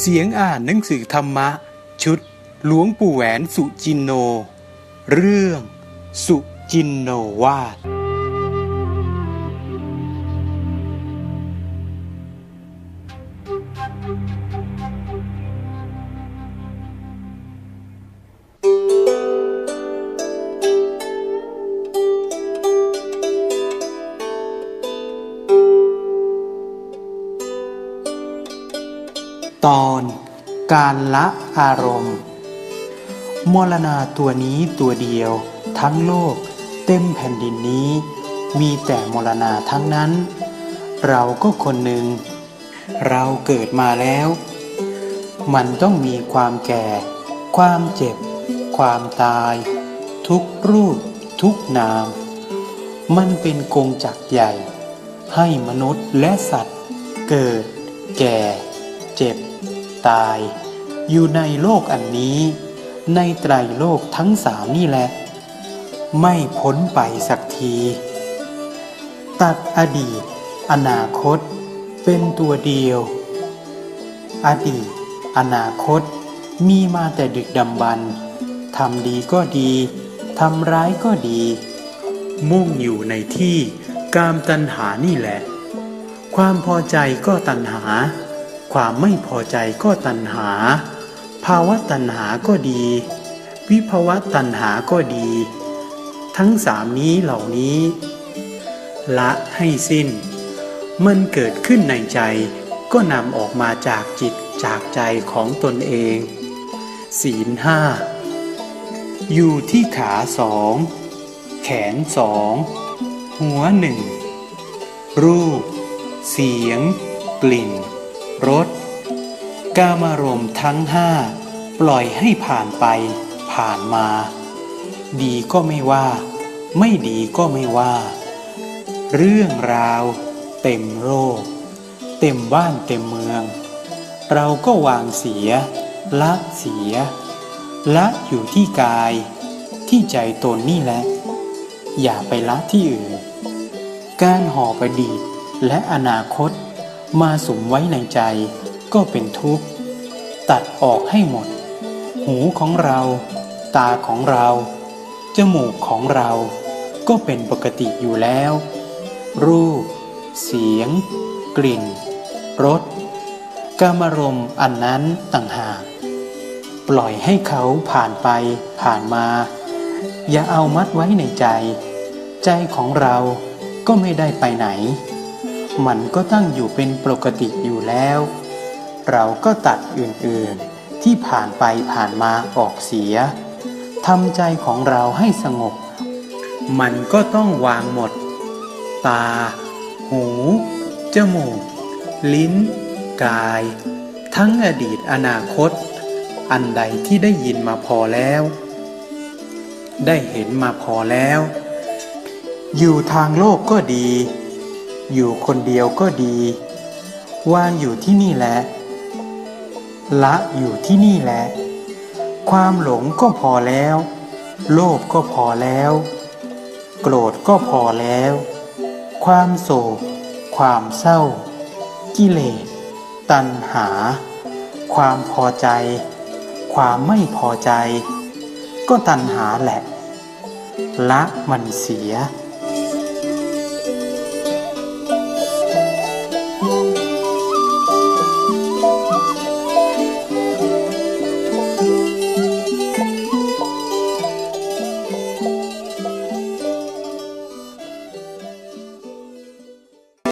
เสียงอ่านหนังสือธรรมะ ชุด หลวงปู่แหวนสุจินโน เรื่อง สุจินโนวาด ตอนการละอารมณ์มรณาตัวนี้ตัวเดียว ทั้งโลก เต็มแผ่นดินนี้ มีแต่มรณาทั้งนั้น เราก็คนหนึ่ง เราเกิดมาแล้ว มันต้องมีความแก่ ความเจ็บ ความตาย ทุกรูป ทุกนาม มันเป็นกงจักใหญ่ ให้มนุษย์และสัตว์ เกิด แก่ เจ็บ ตาย อยู่ในโลกอันนี้ ในไตรโลกทั้งสามนี่แหละ ไม่พ้นไปสักที ตัดอดีต อนาคต เป็นตัวเดียว อดีต อนาคต มีมาแต่ดึกดำบรรทำดีก็ดี ทำร้ายก็ดี มุ่งอยู่ในที่กามตัณหานี่แหละ ความพอใจก็ตัณหา ความไม่พอใจก็ตัณหา ภาวะตัณหาก็ดี วิภาวะตัณหาก็ดี ทั้งสามนี้เหล่านี้ ละให้สิ้น มันเกิดขึ้นในใจก็นำออกมาจากจิตจากใจของตนเอง ศีลห้าอยู่ที่ขาสองแขนสองหัวหนึ่งรูป เสียง กลิ่น รสกามารมณ์ทั้งห้าปล่อยให้ผ่านไปผ่านมา ดีก็ไม่ว่า ไม่ดีก็ไม่ว่า เรื่องราว เต็มโลกเต็มบ้านเต็มเมือง เราก็วางเสีย ละเสีย ละอยู่ที่กาย ที่ใจตนนี่แหละ อย่าไปละที่อื่น การห่อประดีตและอนาคต มาสุมไว้ในใจก็เป็นทุกข์ ตัดออกให้หมด หูของเรา ตาของเรา จมูกของเรา ก็เป็นปกติอยู่แล้ว รูป เสียง กลิ่น รสกามารมอันนั้นต่างหาก ปล่อยให้เขาผ่านไปผ่านมา อย่าเอามัดไว้ในใจ ใจของเราก็ไม่ได้ไปไหน มันก็ตั้งอยู่เป็นปกติอยู่แล้ว เราก็ตัดอื่นๆที่ผ่านไปผ่านมาออกเสียทำใจของเราให้สงบ มันก็ต้องวางหมด ตา หู จมูก ลิ้น กาย ทั้งอดีตอนาคต อันใดที่ได้ยินมาพอแล้ว ได้เห็นมาพอแล้ว อยู่ทางโลกก็ดี อยู่คนเดียวก็ดี วางอยู่ที่นี่แหละ ละอยู่ที่นี่แหละ ความหลงก็พอแล้ว โลภก็พอแล้ว โกรธก็พอแล้ว ความโศก ความเศร้า กิเลส ตัณหา ความพอใจ ความไม่พอใจ ก็ตัณหาแหละ ละมันเสีย